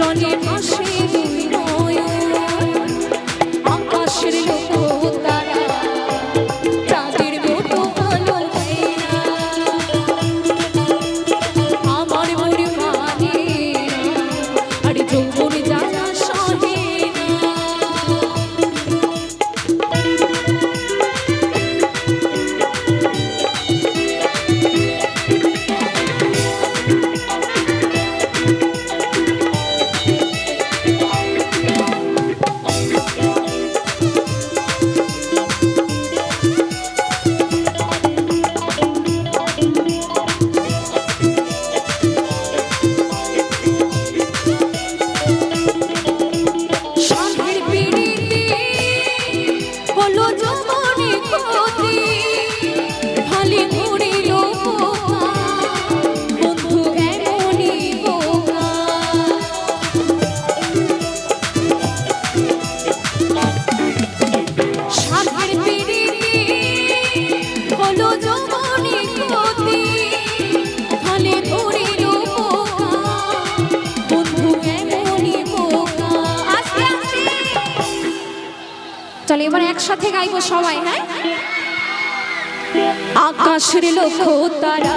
Don't Johnny Moshe. চলো এবার একসাথে গাইবো সবাই হ্যাঁ? আকাশের লক্ষ্য তারা।